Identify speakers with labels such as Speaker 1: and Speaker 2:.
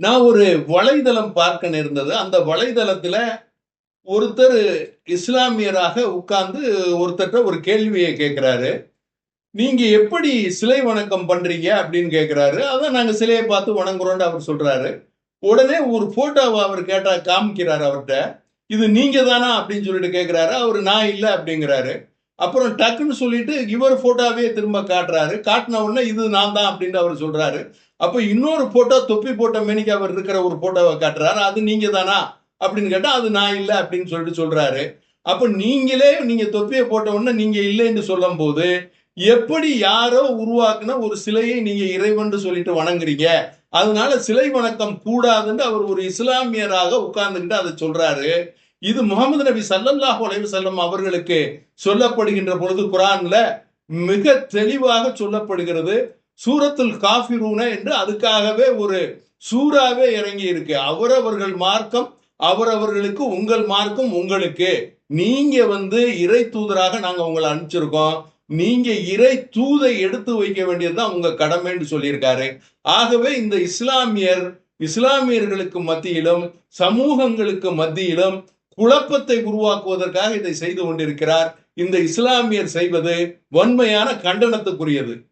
Speaker 1: நான் ஒரு வலைதளம் பார்க்க நேர்ந்தது. அந்த வலைதளத்துல ஒருத்தர் இஸ்லாமியராக உட்கார்ந்து ஒருத்தர்கிட்ட ஒரு கேள்வியை கேட்குறாரு. நீங்க எப்படி சிலை வணக்கம் பண்றீங்க அப்படின்னு கேட்குறாரு. அதான் நாங்கள் சிலையை பார்த்து வணங்குறோம்னு அவர் சொல்றாரு. உடனே ஒரு போட்டோவை அவர் கேட்டா காமிக்கிறாரு அவர்கிட்ட. இது நீங்க தானா அப்படின்னு சொல்லிட்டு கேட்குறாரு. அவர் நான் இல்லை அப்படிங்கிறாரு. அப்புறம் டக்குன்னு சொல்லிட்டு இவர் போட்டோவே திரும்ப காட்டுறாரு. காட்டின உடனே இது நான் தான் அப்படின்னு அவர் சொல்றாரு. அப்போ இன்னொரு போட்டோ தொப்பி போட்ட மேனிக்கு அவர் இருக்கிற ஒரு போட்டோவை காட்டுறாரு. அது நீங்க தானா அப்படின்னு கேட்டால் அது நான் இல்லை அப்படின்னு சொல்லிட்டு சொல்றாரு. அப்போ நீங்களே நீங்க தொப்பியை போட்ட உடனே நீங்க இல்லைன்னு சொல்லும் போது எப்படி யாரோ உருவாக்குன ஒரு சிலையை நீங்க இறைவன் சொல்லிட்டு வணங்குறீங்க? அதனால சிலை வணக்கம் கூடாதுன்னு அவர் ஒரு இஸ்லாமியராக உட்கார்ந்துக்கிட்டு அதை சொல்றாரு. இது முகமது நபி சல்லல்லாஹு அலைஹி செல்லம் அவர்களுக்கு சொல்லப்படுகின்ற பொழுது குரான்ல மிக தெளிவாக சொல்லப்படுகிறது. சூரத்துல் காஃபிரூன என்று அதுக்காகவே ஒரு சூறாவே இறங்கி இருக்கு. அவரவர்கள் மார்க்கம் அவரவர்களுக்கு உங்கள் மார்க்கம் உங்களுக்கு. நீங்க வந்து இறை தூதராக நாங்க உங்களை அனுப்பிச்சிருக்கோம். நீங்க இறை தூதை எடுத்து வைக்க வேண்டியதுதான் உங்க கடமைன்னு சொல்லியிருக்காரு. ஆகவே இந்த இஸ்லாமியர் இஸ்லாமியர்களுக்கு மத்தியிலும் சமூகங்களுக்கு மத்தியிலும் குழப்பத்தை உருவாக்குவதற்காக இதை செய்து கொண்டிருக்கிறார். இந்த இஸ்லாமியர் செய்வது வன்மையான கண்டனத்துக்குரியது.